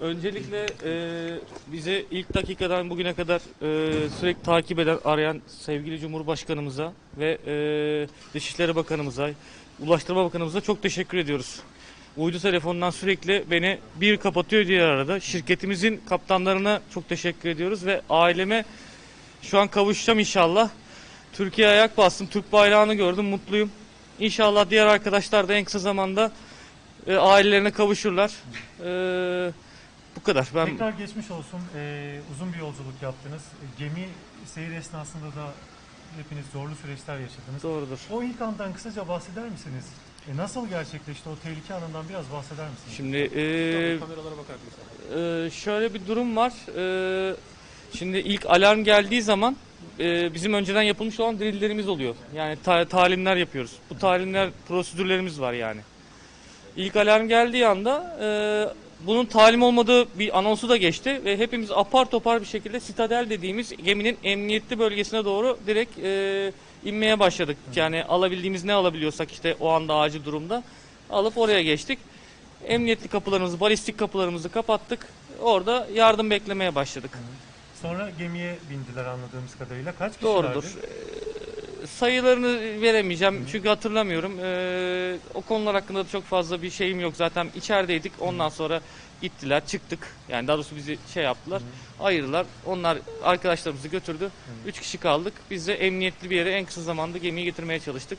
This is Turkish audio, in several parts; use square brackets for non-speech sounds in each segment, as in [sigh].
Öncelikle e, bizi ilk dakikadan bugüne kadar e, sürekli takip eden, arayan sevgili Cumhurbaşkanımıza ve e, Dışişleri Bakanımıza, Ulaştırma Bakanımıza çok teşekkür ediyoruz. Uydu telefonundan sürekli beni bir kapatıyor diğer arada. Şirketimizin kaptanlarına çok teşekkür ediyoruz ve aileme şu an kavuşacağım inşallah. Türkiye ayak bastım, Türk bayrağını gördüm, mutluyum. İnşallah diğer arkadaşlar da en kısa zamanda e, ailelerine kavuşurlar. E, bu kadar. Ben Tekrar geçmiş olsun. Ee, uzun bir yolculuk yaptınız. Gemi seyir esnasında da hepiniz zorlu süreçler yaşadınız. doğrudur. O ilk andan kısaca bahseder misiniz? E, nasıl gerçekleşti o tehlike anından biraz bahseder misiniz? Şimdi e, Kameralara bakar e, şöyle bir durum var. E, şimdi ilk alarm geldiği zaman e, bizim önceden yapılmış olan drilllerimiz oluyor. Yani ta- talimler yapıyoruz. Bu talimler prosedürlerimiz var yani. İlk alarm geldiği anda e, bunun talim olmadığı bir anonsu da geçti ve hepimiz apar topar bir şekilde sitadel dediğimiz geminin emniyetli bölgesine doğru direkt e, inmeye başladık. Yani alabildiğimiz ne alabiliyorsak işte o anda acil durumda alıp oraya geçtik. Emniyetli kapılarımızı, balistik kapılarımızı kapattık. Orada yardım beklemeye başladık. Sonra gemiye bindiler anladığımız kadarıyla. Kaç kişilerdi? Doğrudur. Ee, sayılarını veremeyeceğim çünkü hatırlamıyorum. Ee, o konular hakkında da çok fazla bir şeyim yok. Zaten içerideydik. Ondan sonra gittiler, çıktık. Yani daha doğrusu bizi şey yaptılar, ayırdılar. Onlar arkadaşlarımızı götürdü. Üç kişi kaldık. Biz de emniyetli bir yere en kısa zamanda gemiyi getirmeye çalıştık.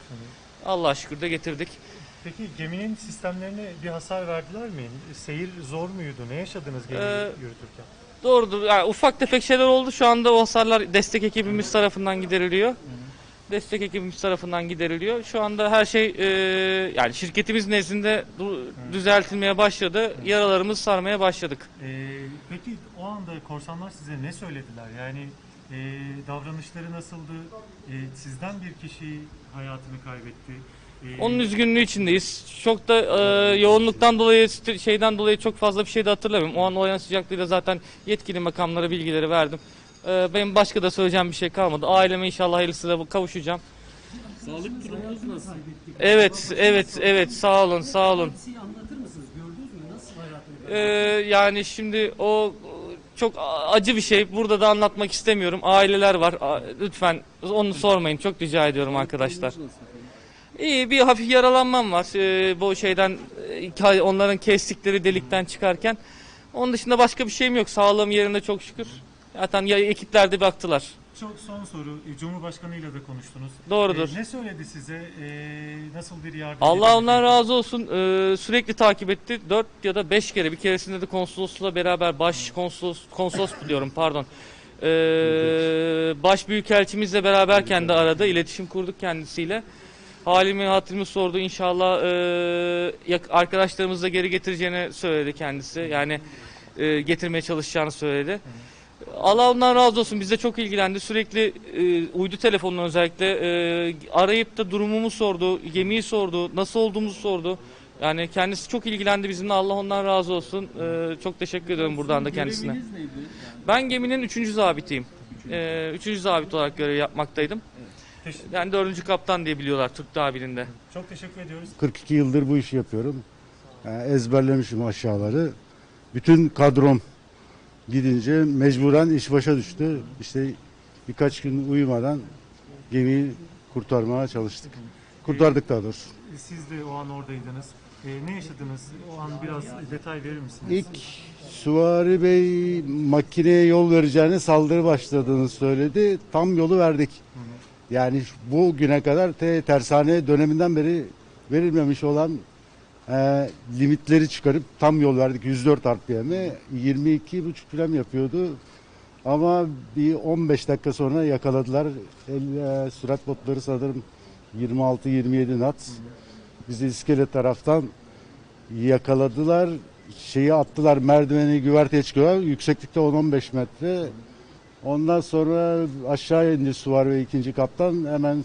Allah'a şükür de getirdik. Peki geminin sistemlerine bir hasar verdiler mi? Seyir zor muydu? Ne yaşadınız gemiyi Ee, yürütürken? Doğrudur. Yani ufak tefek şeyler oldu. Şu anda o hasarlar destek ekibimiz tarafından gideriliyor. Destek ekibimiz tarafından gideriliyor. Şu anda her şey e, yani şirketimiz nezdinde düzeltilmeye başladı. Yaralarımızı sarmaya başladık. Ee, peki o anda korsanlar size ne söylediler? Yani e, davranışları nasıldı? E, sizden bir kişi hayatını kaybetti. E, Onun üzgünlüğü içindeyiz. Çok da e, yoğunluktan dolayı şeyden dolayı çok fazla bir şey de hatırlamıyorum. O an olayın sıcaklığıyla zaten yetkili makamlara bilgileri verdim. E, benim başka da söyleyeceğim bir şey kalmadı. Aileme inşallah hayırlısıyla kavuşacağım. Sağlık durumunuz nasıl? Evet, evet, evet. Sağ olun, sağ olun. Hadiseyi anlatır mısınız? Gördünüz mü? Nasıl hayatını Ee, yani şimdi o çok acı bir şey. Burada da anlatmak istemiyorum. Aileler var. Lütfen onu sormayın. Çok rica ediyorum arkadaşlar. İyi bir hafif yaralanmam var. Ee, bu şeyden e, onların kestikleri delikten çıkarken. Onun dışında başka bir şeyim yok. Sağlığım yerinde çok şükür. Zaten ya ekipler de baktılar. Çok son soru. E, Cumhurbaşkanı ile de konuştunuz. Doğrudur. E, ne söyledi size? E, nasıl bir yardım? Allah ondan razı olsun. Ee, sürekli takip etti. 4 ya da 5 kere. Bir keresinde de konsolosla beraber baş konsolos konsolos [laughs] diyorum pardon. Ee, baş büyükelçimizle beraberken de arada iletişim kurduk kendisiyle. Halimi hatırımı sordu. İnşallah e, arkadaşlarımızı da geri getireceğini söyledi kendisi. Yani e, getirmeye çalışacağını söyledi. Allah ondan razı olsun. Bizde çok ilgilendi. Sürekli e, uydu telefonundan özellikle e, arayıp da durumumu sordu, gemiyi sordu, nasıl olduğumuzu sordu. Yani kendisi çok ilgilendi bizimle. Allah ondan razı olsun. E, çok teşekkür ediyorum buradan da kendisine. Göreviniz neydi? Ben geminin 3. zabitiyim. 3. zabit olarak görev yapmaktaydım. Teş- Yani 4. kaptan diye biliyorlar Türk tabirinde. çok teşekkür ediyoruz. 42 yıldır bu işi yapıyorum. Yani ezberlemişim aşağıları. Bütün kadrom gidince mecburen iş başa düştü. İşte birkaç gün uyumadan gemiyi kurtarmaya çalıştık. Kurtardık daha doğrusu. Siz de o an oradaydınız. E, ne yaşadınız? O an biraz detay verir misiniz? İlk Suvari Bey makineye yol vereceğini saldırı başladığını söyledi. Tam yolu verdik. Yani bu güne kadar te, tersane döneminden beri verilmemiş olan e, limitleri çıkarıp tam yol verdik. 104 RPM'e 22,5 falan yapıyordu. Ama bir 15 dakika sonra yakaladılar. El, e, sürat botları sanırım 26-27 knot. Bizi iskele taraftan yakaladılar. Şeyi attılar merdiveni güverteye çıkıyorlar. Yükseklikte 10-15 metre. Ondan sonra aşağı indi suvar ve ikinci kaptan. Hemen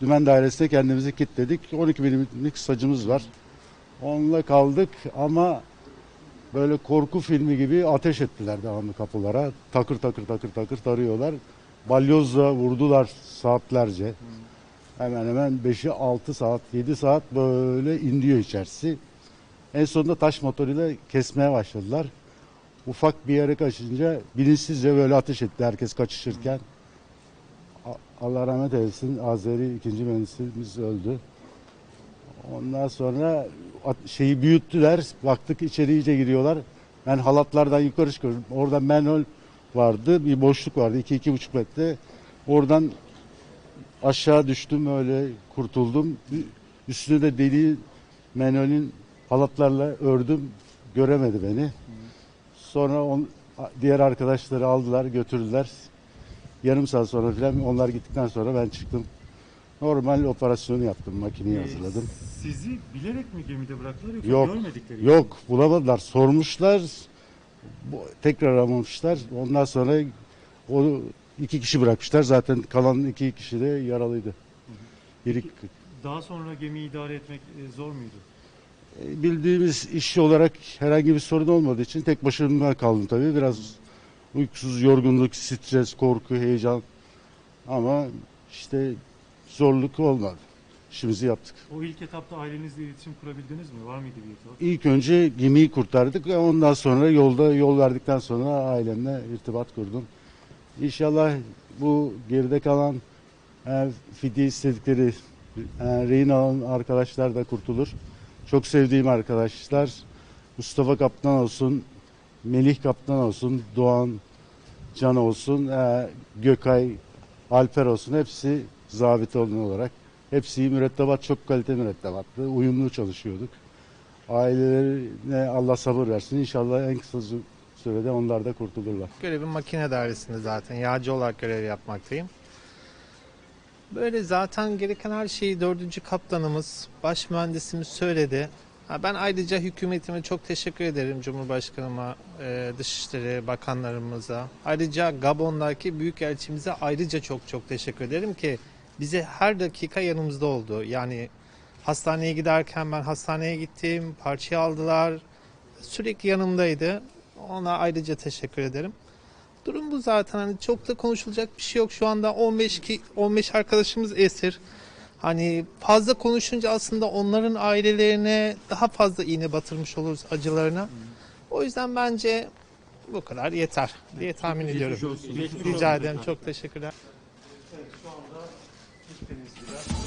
dümen dairesine kendimizi kilitledik. 12 milimlik sacımız var. Onunla kaldık ama böyle korku filmi gibi ateş ettiler devamlı kapılara. Takır takır takır takır tarıyorlar. Balyozla vurdular saatlerce. Hemen hemen 5'i 6 saat, 7 saat böyle indiriyor içerisi. En sonunda taş motoruyla kesmeye başladılar. ufak bir yere kaçınca bilinçsizce böyle ateş etti herkes kaçışırken. Allah rahmet eylesin Azeri ikinci mühendisimiz öldü. Ondan sonra şeyi büyüttüler. Baktık içeri iyice giriyorlar. Ben halatlardan yukarı çıkıyorum. Orada manhol vardı. Bir boşluk vardı. 2-2,5 metre. Oradan aşağı düştüm öyle kurtuldum. Üstüne de deli menolün halatlarla ördüm. Göremedi beni. Sonra on, diğer arkadaşları aldılar götürdüler. Yarım saat sonra falan onlar gittikten sonra ben çıktım. Normal operasyonu yaptım. Makineyi Ee, hazırladım. Sizi bilerek mi gemide bıraktılar yoksa Yok, görmedikleri için? Yok bulamadılar. Sormuşlar. Bu- Tekrar aramamışlar. Ondan sonra o iki kişi bırakmışlar. Zaten kalan iki kişi de yaralıydı. Biri Daha sonra gemiyi idare etmek e, zor muydu? e, bildiğimiz iş olarak herhangi bir sorun olmadığı için tek başıma kaldım tabii. Biraz uykusuz, yorgunluk, stres, korku, heyecan ama işte zorluk olmadı. İşimizi yaptık. O ilk etapta ailenizle iletişim kurabildiniz mi? Var mıydı bir irtibat? İlk önce gemiyi kurtardık. Ondan sonra yolda yol verdikten sonra ailemle irtibat kurdum. İnşallah bu geride kalan e, fidye istedikleri e, rehin alan arkadaşlar da kurtulur. Çok sevdiğim arkadaşlar Mustafa Kaptan olsun, Melih Kaptan olsun, Doğan Can olsun, e, Gökay, Alper olsun hepsi zabit olarak. Hepsi mürettebat, çok kalite mürettebattı. Uyumlu çalışıyorduk. Ailelerine Allah sabır versin. İnşallah en kısa sü- sürede onlar da kurtulurlar. Görevim makine dairesinde zaten. Yağcı olarak görev yapmaktayım. Böyle zaten gereken her şeyi dördüncü kaptanımız, baş mühendisimiz söyledi. Ben ayrıca hükümetime çok teşekkür ederim. Cumhurbaşkanıma, e, Dışişleri Bakanlarımıza. Ayrıca Gabon'daki Büyükelçimize ayrıca çok çok teşekkür ederim ki bize her dakika yanımızda oldu. Yani hastaneye giderken ben hastaneye gittim, parçayı aldılar. Sürekli yanımdaydı. Ona ayrıca teşekkür ederim. Durum bu zaten. Hani çok da konuşulacak bir şey yok. Şu anda 15 ki 15 arkadaşımız esir. Hani fazla konuşunca aslında onların ailelerine daha fazla iğne batırmış oluruz acılarına. O yüzden bence bu kadar yeter diye tahmin ediyorum. Rica ederim. Çok teşekkürler. Evet, şu anda ilk denizciler